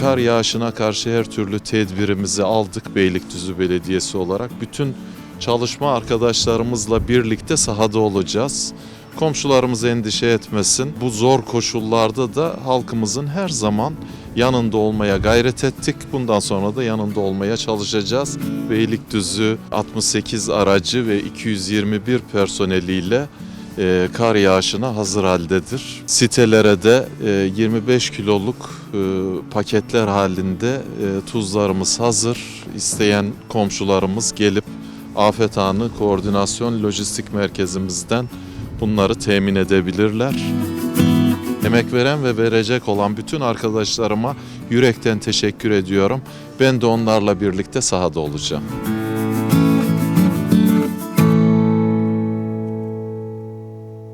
kar yağışına karşı her türlü tedbirimizi aldık Beylikdüzü Belediyesi olarak. Bütün çalışma arkadaşlarımızla birlikte sahada olacağız. Komşularımız endişe etmesin. Bu zor koşullarda da halkımızın her zaman yanında olmaya gayret ettik. Bundan sonra da yanında olmaya çalışacağız. Beylikdüzü 68 aracı ve 221 personeliyle e, kar yağışına hazır haldedir. Sitelere de e, 25 kiloluk e, paketler halinde e, tuzlarımız hazır. İsteyen komşularımız gelip afet anı koordinasyon lojistik merkezimizden bunları temin edebilirler. Emek veren ve verecek olan bütün arkadaşlarıma yürekten teşekkür ediyorum. Ben de onlarla birlikte sahada olacağım.